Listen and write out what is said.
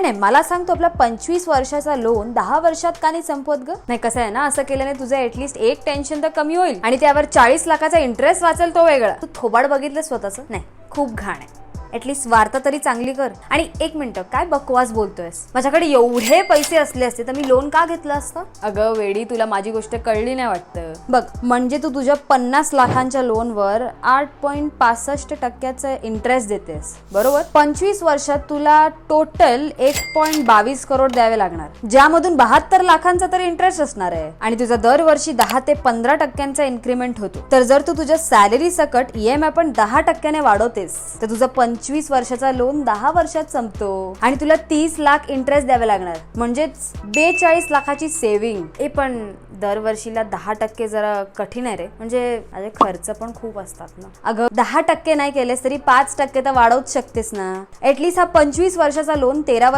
नाही नाही मला सांग तू आपला पंचवीस वर्षाचा लोन दहा वर्षात का नाही संपवत ग? नाही कसं आहे ना असं केल्याने तुझं ऍटलिस्ट एक टेन्शन तर कमी होईल. आणि त्यावर चाळीस लाखाचा इंटरेस्ट वाचेल तो वेगळा. तू थोबाड बघितलं स्वतःच? नाही खूप घाण आहे. ऍटलिस्ट वार्ता तरी चांगली कर. आणि एक मिनिट काय बकवास बोलतोयस? माझ्याकडे एवढे पैसे असले असते तर मी लोन का घेतलं असतं? अगं वेडी तुला माझी गोष्ट कळली नाही वाटतं. बघ म्हणजे तू तुझ्या पन्नास लाखांच्या लोनवर आठ पॉईंट पासष्ट टक्क्याचं इंटरेस्ट देतेस बरोबर? पंचवीस वर्षात तुला टोटल एक पॉईंट बावीस करोड द्यावे लागणार. ज्यामधून बहात्तर लाखांचा तर इंटरेस्ट असणार आहे. आणि तुझा दरवर्षी दहा ते पंधरा टक्क्यांचा इन्क्रीमेंट होतो. तर जर तू तुझ्या सॅलरी सकट ईएमआय पण दहा टक्क्याने वाढवतेस तर तुझं पंचवीस वर्षाचा लोन दहा वर्षात संपतो. आणि तुला तीस लाख इंटरेस्ट द्यावे लागणार. म्हणजेच बेचाळीस लाखाची सेव्हिंग हे पण दरवर्षीला दहा टक्के जरा कठीण आहे रे. म्हणजे खर्च पण खूप असतात ना. अगं दहा टक्के नाही केलेस तरी पाच टक्के तर वाढवूच शकतेस ना. ऍटलीस्ट हा पंचवीस वर्षाचा लोन तेरा वर्ष